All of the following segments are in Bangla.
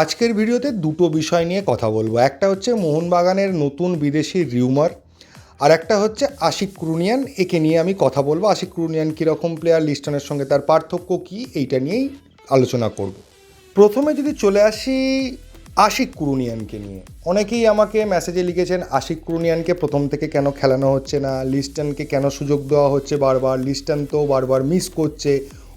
আজকের ভিডিওতে দুটো বিষয় নিয়ে কথা বলব। একটা হচ্ছে মোহনবাগানের নতুন বিদেশি রিউমার, আর একটা হচ্ছে আশিক ক্রুনিয়ান। একে নিয়ে আমি কথা বলব। আশিক ক্রুনিয়ান কীরকম প্লেয়ার লিস্টনের সঙ্গে তার পার্থক্য কী, এইটা নিয়েই আলোচনা করব। প্রথমে যদি চলে আসি আশিক ক্রুনিয়ানকে নিয়ে। অনেকেই আমাকে মেসেজে লিখেছেন আশিক ক্রুনিয়ানকে প্রথম থেকে কেন খেলানো হচ্ছে না? লিস্টনকে কেন সুযোগ দেওয়া হচ্ছে বারবার? লিস্টন তো বারবার মিস করছে,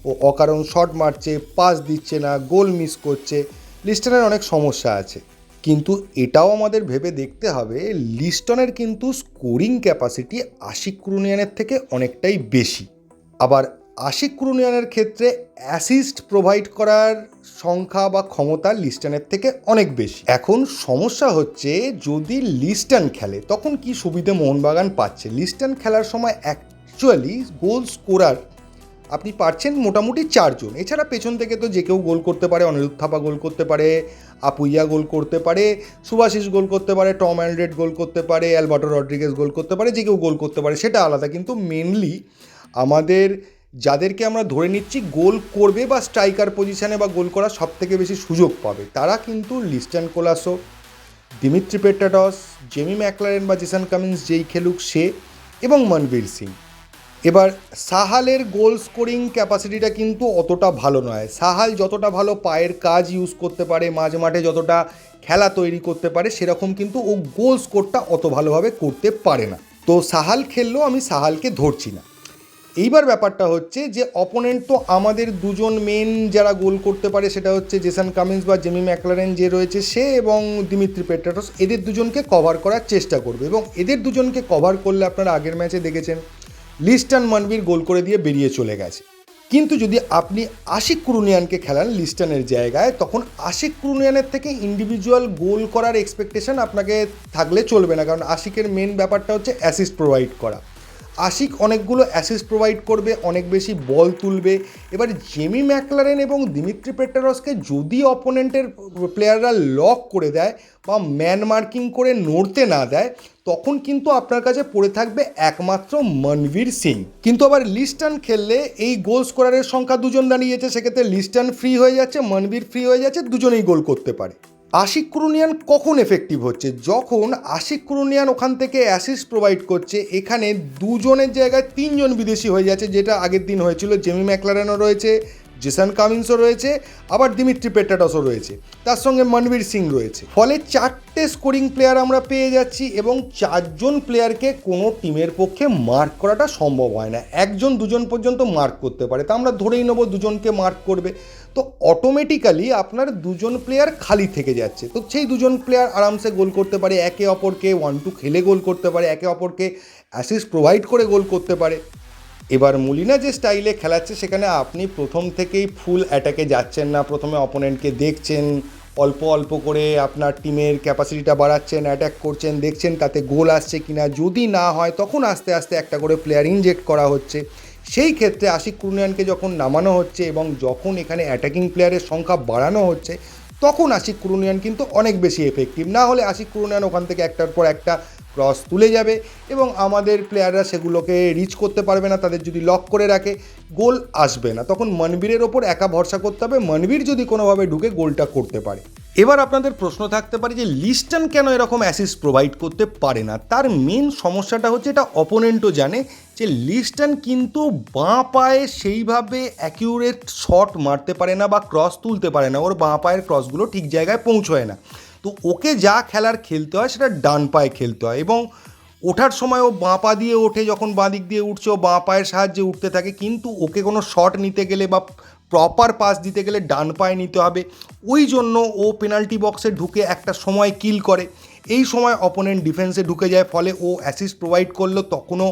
ও অকারণ শট মারছে পাস দিচ্ছে না গোল মিস করছে। লিস্টনের অনেক সমস্যা আছে। কিন্তু এটাও আমাদের ভেবে দেখতে হবে, লিস্টনের কিন্তু স্কোরিং ক্যাপাসিটি আশিক ক্রুনিয়ানের থেকে অনেকটাই বেশি। আবার আশিক ক্রুনিয়ানের ক্ষেত্রে অ্যাসিস্ট প্রোভাইড করার সংখ্যা বা ক্ষমতা লিস্টনের থেকে অনেক বেশি। এখন সমস্যা হচ্ছে, যদি লিস্টন খেলে, তখন কি সুবিধে মোহনবাগান পাচ্ছে? লিস্টন খেলার সময় অ্যাকচুয়ালি গোল স্কোরার আপনি পারছেন মোটামুটি চারজন। এছাড়া পেছন থেকে তো যে কেউ গোল করতে পারে, অনিরুদ্ধ থাপা গোল করতে পারে, আপুইয়া গোল করতে পারে সুভাশিস গোল করতে পারে, টম অ্যান্ড্রেড গোল করতে পারে, অ্যালবার্টো রড্রিগেজ গোল করতে পারে, যে কেউ গোল করতে পারে, সেটা আলাদা। কিন্তু মেনলি আমাদের যাদেরকে আমরা ধরে নিচ্ছি গোল করবে বা স্ট্রাইকার পজিশানে বা গোল করার সব থেকে বেশি সুযোগ পাবে, তারা কিন্তু Liston Colaco, Dimitri Petratos Jamie Maclaren বা জেসান কামিন্স যেই খেলুক সে এবং মনবীর সিং। এবার সাহালের গোল স্কোরিং ক্যাপাসিটিটা কিন্তু অতটা ভালো নয়। সাহাল যতটা ভালো পায়ের কাজ ইউজ করতে পারে, মাঝ মাঠে যতটা খেলা তৈরি করতে পারে, সেরকম কিন্তু ও গোল স্কোরটা অত ভালোভাবে করতে পারে না। তো সাহাল খেললেও আমি সাহালকে ধরছি না। এইবার ব্যাপারটা হচ্ছে যে অপোনেন্ট তো আমাদের দুজন মেন যারা গোল করতে পারে, সেটা হচ্ছে জেসান কামিন্স বা জেমি ম্যাকলারেন যে রয়েছে সে এবং দিমিত্রি পেট্রাটস, এদের দুজনকে কভার করার চেষ্টা করবে। এবং এদের দুজনকে কভার করলে আপনারা আগের ম্যাচে দেখেছেন লিস্টান মানবির গোল করে দিয়ে বেরিয়ে চলে গেছে। কিন্তু যদি আপনি আশিক কুরুনিয়ানকে খেলান লিস্টানের জায়গায়, তখন আশিক কুরুনিয়ানের থেকে ইন্ডিভিজুয়াল গোল করার এক্সপেকটেশন আপনাকে থাকলে চলবে না। কারণ আশিকের মেন ব্যাপারটা হচ্ছে অ্যাসিস্ট প্রোভাইড করা। আশিক অনেকগুলো অ্যাসিস্ট প্রোভাইড করবে, অনেক বেশি বল তুলবে। এবার জেমি ম্যাকলারেন এবং দিমিত্রি পেট্টারসকে যদি অপোনেন্টের প্লেয়াররা লক করে দেয় বা ম্যান মার্কিং করে নড়তে না দেয় তখন কিন্তু আপনার কাছে পড়ে থাকবে একমাত্র মনবীর সিং। কিন্তু আবার লিস্টান খেললে এই গোল স্কোরারের সংখ্যা দুজন দাঁড়িয়েছে, সেক্ষেত্রে লিস্টান ফ্রি হয়ে যাচ্ছে, মনবীর ফ্রি হয়ে যাচ্ছে, দুজনেই গোল করতে পারে। আশিক ক্রুনিয়ান কখন এফেক্টিভ হচ্ছে? যখন আশিক ক্রুনিয়ান ওখান থেকে অ্যাসিস্ট প্রোভাইড করছে, এখানে দুজনের জায়গায় তিনজন বিদেশি হয়ে যাচ্ছে, যেটা আগের দিন হয়েছিল, জেমি ম্যাকলারেনও রয়েছে জেসান কামিন্সও রয়েছে, আবার দিমিত্রি পেট্টাটসও রয়েছে। তার সঙ্গে মনবীর সিং রয়েছে। ফলে চারটে স্কোরিং প্লেয়ার আমরা পেয়ে যাচ্ছি এবং চারজন প্লেয়ারকে কোনো টিমের পক্ষে মার্ক করাটা সম্ভব হয় না। একজন দুজন পর্যন্ত মার্ক করতে পারে। তা আমরা ধরেই নেব দুজনকে মার্ক করবে। তো অটোমেটিক্যালি আপনার দুজন প্লেয়ার খালি থেকে যাচ্ছে। তো সেই দুজন প্লেয়ার আরামসে গোল করতে পারে। একে অপরকে ওয়ান টু খেলে গোল করতে পারে। একে অপরকে অ্যাসিস্ট প্রোভাইড করে গোল করতে পারে। এবার মুলিনা যে স্টাইলে খেলাচ্ছে, সেখানে আপনি প্রথম থেকেই ফুল অ্যাটাকে যাচ্ছেন না। প্রথমে অপোনেন্টকে দেখছেন, অল্প অল্প করে আপনার টিমের ক্যাপাসিটিটা বাড়াচ্ছেন অ্যাটাক করছেন, দেখছেন তাতে গোল আসছে কিনা। যদি না হয়, তখন আস্তে আস্তে একটা করে প্লেয়ার ইনজেক্ট করা হচ্ছে। সেই ক্ষেত্রে আশিক কুরনিয়ানকে যখন নামানো হচ্ছে এবং যখন এখানে অ্যাটাকিং প্লেয়ারের সংখ্যা বাড়ানো হচ্ছে, তখন আশিক কুরুনিয়ান কিন্তু অনেক বেশি এফেক্টিভ না হলে আশিক কুরুনিয়ান ওখান থেকে একটার পর একটা ক্রস তুলে যাবে এবং আমাদের প্লেয়াররা সেগুলোকে রিচ করতে পারবে না, তাদের যদি লক করে রাখে গোল আসবে না। তখন মনবীরের ওপর একা ভরসা করতে হবে, মনবীর যদি কোনোভাবে ঢুকে গোলটা করতে পারে। এবার আপনাদের প্রশ্ন থাকতে পারে যে, লিস্টন কেন এরকম অ্যাসিস্ট প্রোভাইড করতে পারে না? তার মেন সমস্যাটা হচ্ছে এটা অপোনেন্টও জানে যে, লিস্টন কিন্তু বাঁ পায়ে সেইভাবে অ্যাকিউরেট শট মারতে পারে না বা ক্রস তুলতে পারে না। ওর বাঁ পায়ের ক্রসগুলো ঠিক জায়গায় পৌঁছয় না। তো ওকে যা খেলার খেলতে হয় সেটা ডান পায়ে খেলতে হয় এবং ওঠার সময় ও বাঁ পা দিয়ে ওঠে, যখন বাঁ দিক দিয়ে উঠছে, ও বাঁ পায়ের সাহায্যে উঠতে থাকে। কিন্তু ওকে কোনো শট নিতে গেলে বা প্রপার পাস দিতে গেলে ডান পায়ে নিতে হবে। ওই জন্য ও পেনাল্টি বক্সে ঢুকে একটা সময় কিল করে। এই সময় অপোনেন্ট ডিফেন্সে ঢুকে যায়, ফলে ও অ্যাসিস্ট প্রোভাইড করল। তখনও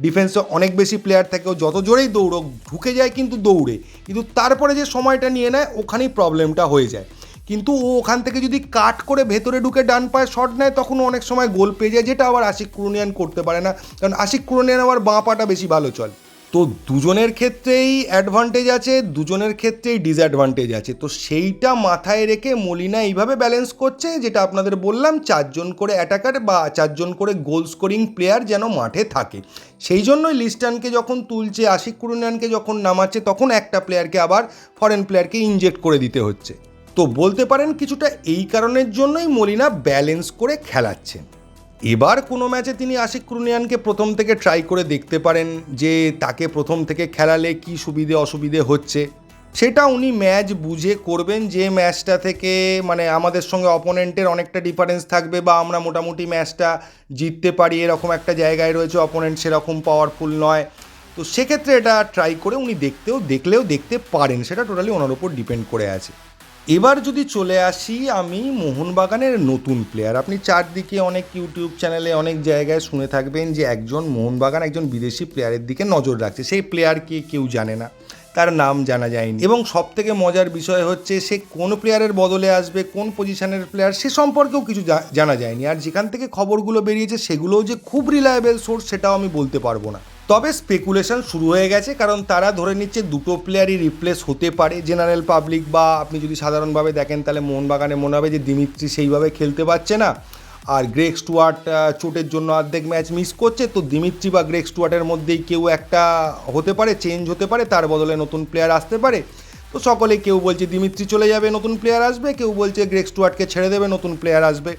ডিফেন্সে অনেক বেশি প্লেয়ার থাকে। ও যত জোরেই দৌড়ক, ঢুকে যায় কিন্তু দৌড়ে। কিন্তু তারপরে যে সময়টা নিয়ে নেয়, ওখানেই প্রবলেমটা হয়ে যায়। কিন্তু ও ওখান থেকে যদি কাট করে ভেতরে ঢুকে ডান পায়ে শট নেয়, তখন অনেক সময় গোল পেয়ে যায়, যেটা আবার আশিক কুরুনিয়ান করতে পারে না। কারণ আশিক কুরুনিয়ান আবার বাঁ পাটা বেশি ভালো চলে। তো দুজনের ক্ষেত্রেই অ্যাডভান্টেজ আছে, দুজনের ক্ষেত্রেই ডিসঅ্যাডভান্টেজ আছে। তো সেইটা মাথায় রেখে মলিনা এইভাবে ব্যালেন্স করছে, যেটা আপনাদের বললাম, চারজন করে অ্যাটাকার বা চারজন করে গোল স্কোরিং প্লেয়ার যেন মাঠে থাকে। সেই জন্যই লিস্টানকে যখন তুলছে, আশিক কুরুনিয়ানকে যখন নামাচ্ছে, তখন একটা প্লেয়ারকে আবার ফরেন প্লেয়ারকে ইনজেক্ট করে দিতে হচ্ছে। তো বলতে পারেন কিছুটা এই কারণের জন্যই মলিনা ব্যালেন্স করে খেলাচ্ছেন এবার কোনো ম্যাচে তিনি আশিক ক্রুনিয়ানকে প্রথম থেকে ট্রাই করে দেখতে পারেন যে তাকে প্রথম থেকে খেলালে কি সুবিধে অসুবিধে হচ্ছে। সেটা উনি ম্যাচ বুঝে করবেন যে ম্যাচটা থেকে মানে আমাদের সঙ্গে অপোনেন্টের অনেকটা ডিফারেন্স থাকবে বা আমরা মোটামুটি ম্যাচটা জিততে পারি, এরকম একটা জায়গায় রয়েছে অপোনেন্ট সেরকম পাওয়ারফুল নয়। তো সেক্ষেত্রে এটা ট্রাই করে উনি দেখতেও, দেখলেও দেখতে পারেন, সেটা টোটালি ওনার উপর ডিপেন্ড করে আছে। এবার যদি চলে আসি আমি মোহনবাগানের নতুন প্লেয়ার আপনি চারদিকে অনেক ইউটিউব চ্যানেলে অনেক জায়গায় শুনে থাকবেন যে একজন মোহনবাগান একজন বিদেশি প্লেয়ারের দিকে নজর রাখছে। সেই প্লেয়ারকে কেউ জানে না, তার নাম জানা যায়নি। এবং সব থেকে মজার বিষয় হচ্ছে সে কোন প্লেয়ারের বদলে আসবে, কোন পজিশনের প্লেয়ার সে সম্পর্কেও কিছু জানা যায়নি। আর যেখান থেকে খবরগুলো বেরিয়েছে, সেগুলোও যে খুব রিলায়েবল সোর্স সেটাও আমি বলতে পারব না। তবে স্পেকুলেশন শুরু হয়ে গেছে, কারণ তারা ধরে নিচ্ছে দুটো প্লেয়ারই রিপ্লেস হতে পারে জেনারেল পাবলিক বা আপনি যদি সাধারণভাবে দেখেন তাহলে মোহনবাগানে মনে হবে যে দিমিত্রি সেইভাবে খেলতে পারছে না। আর গ্রেক স্টুয়ার্ট চোটের জন্য অর্ধেক ম্যাচ মিস করছে, তো দিমিত্রি বা গ্রেক স্টুয়ার্টের মধ্যেই কেউ একটা হতে পারে চেঞ্জ হতে পারে, তার বদলে নতুন প্লেয়ার আসতে পারে। তো সকলে কেউ বলছে দিমিত্রি চলে যাবে, নতুন প্লেয়ার আসবে, কেউ বলছে গ্রেক স্টুয়ার্টকে ছেড়ে দেবে, নতুন প্লেয়ার আসবে।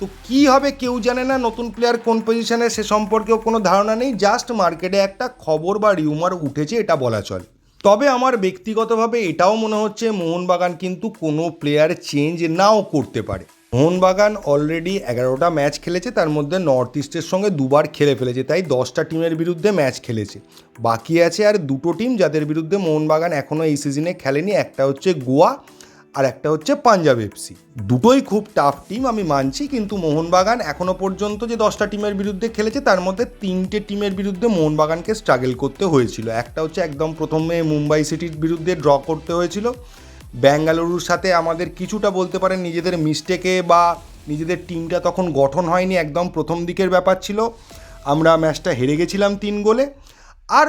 তো কি হবে কেউ জানে না, নতুন প্লেয়ার কোন পজিশনে সে সম্পর্কেও কোনো ধারণা নেই। জাস্ট মার্কেটে একটা খবর বা রিউমার উঠেছে, এটা বলা চলে। তবে আমার ব্যক্তিগতভাবে এটাও মনে হচ্ছে, মোহনবাগান কিন্তু কোনো প্লেয়ার চেঞ্জ নাও করতে পারে। মোহনবাগান অলরেডি এগারোটা ম্যাচ খেলেছে, তার মধ্যে নর্থ ইস্টের সঙ্গে দুবার খেলে ফেলেছে, তাই দশটা টিমের বিরুদ্ধে ম্যাচ খেলেছে। বাকি আছে আর দুটো টিম যাদের বিরুদ্ধে মোহনবাগান এখনও এই সিজনে খেলেনি, একটা হচ্ছে গোয়া আর একটা হচ্ছে পাঞ্জাব এফসি দুটোই খুব টাফ টিম আমি মানছি, কিন্তু মোহনবাগান এখনও পর্যন্ত যে দশটা টিমের বিরুদ্ধে খেলেছে, তার মধ্যে তিনটে টিমের বিরুদ্ধে মোহনবাগানকে স্ট্রাগল করতে হয়েছিল। একটা হচ্ছে একদম প্রথমে মুম্বাই সিটির বিরুদ্ধে ড্র করতে হয়েছিল। ব্যাঙ্গালুরুর সাথে আমাদের কিছুটা বলতে পারেন নিজেদের মিস্টেকে বা নিজেদের টিমটা তখন গঠন হয়নি, একদম প্রথম দিকের ব্যাপার ছিল। আমরা ম্যাচটা হেরে গেছিলাম তিন গোলে। আর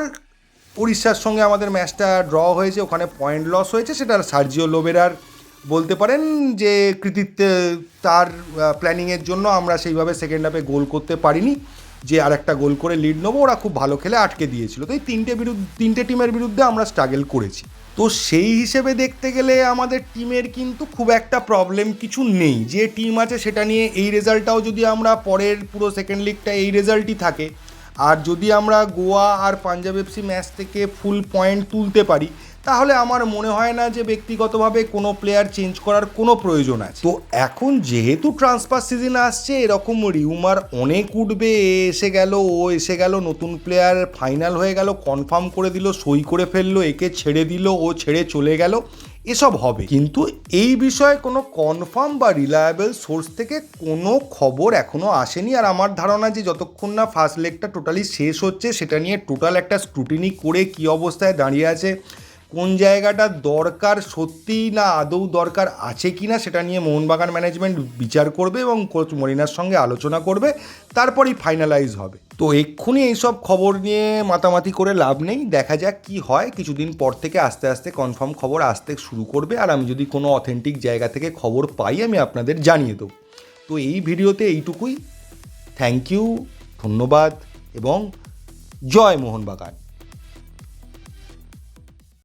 উড়িষ্যার সঙ্গে আমাদের ম্যাচটা ড্র হয়েছে, ওখানে পয়েন্ট লস হয়েছে, সেটা সার্জিও লোবেরার বলতে পারেন যে কৃতিত্বে তার প্ল্যানিংয়ের জন্য আমরা সেইভাবে সেকেন্ড হাফে গোল করতে পারিনি। যে আর একটা গোল করে লিড নেব, ওরা খুব ভালো খেলে আটকে দিয়েছিল। তো এই তিনটে বিরুদ্ধে, তিনটে টিমের বিরুদ্ধে আমরা স্ট্রাগল করেছি। তো সেই হিসেবে দেখতে গেলে আমাদের টিমের কিন্তু খুব একটা প্রবলেম কিছু নেই। যে টিম আছে সেটা নিয়ে এই রেজাল্টটাও যদি আমরা পরের পুরো সেকেন্ড লিগটা এই রেজাল্টই থাকে, আর যদি আমরা গোয়া আর পাঞ্জাব এফসি ম্যাচ থেকে ফুল পয়েন্ট তুলতে পারি তাহলে আমার মনে হয় না যে ব্যক্তিগতভাবে কোনো প্লেয়ার চেঞ্জ করার কোনো প্রয়োজন আছে। তো এখন যেহেতু ট্রান্সফার সিজন আসছে, এরকম রিউমার অনেক উঠবে এ এসে গেল, ও এসে গেল, নতুন প্লেয়ার ফাইনাল হয়ে গেল কনফার্ম করে দিল, সই করে ফেলল, একে ছেড়ে দিল, ও ছেড়ে চলে গেল, এসব হবে। কিন্তু এই বিষয়ে কোনো কনফার্ম বা রিলায়েবল সোর্স থেকে কোনো খবর এখনও আসেনি। আর আমার ধারণা যে যতক্ষণ না ফার্স্ট লেগটা টোটালি শেষ হচ্ছে, সেটা নিয়ে টোটাল একটা স্ক্রুটিনি করে কী অবস্থায় দাঁড়িয়ে আছে কোন জায়গাটা দরকার, সত্যিই না আদৌ দরকার আছে কি না সেটা নিয়ে মোহনবাগান ম্যানেজমেন্ট বিচার করবে এবং কোচ মরিনার সঙ্গে আলোচনা করবে, তারপরেই ফাইনালাইজ হবে। তো এক্ষুনি এইসব খবর নিয়ে মাতামাতি করে লাভ নেই, দেখা যাক কি হয়। কিছুদিন পর থেকে আস্তে আস্তে কনফার্ম খবর আসতে শুরু করবে, আর আমি যদি কোনো অথেন্টিক জায়গা থেকে খবর পাই, আমি আপনাদের জানিয়ে দেবো। তো এই ভিডিওতে এইটুকুই। থ্যাংক ইউ ধন্যবাদ, এবং জয় মোহনবাগান।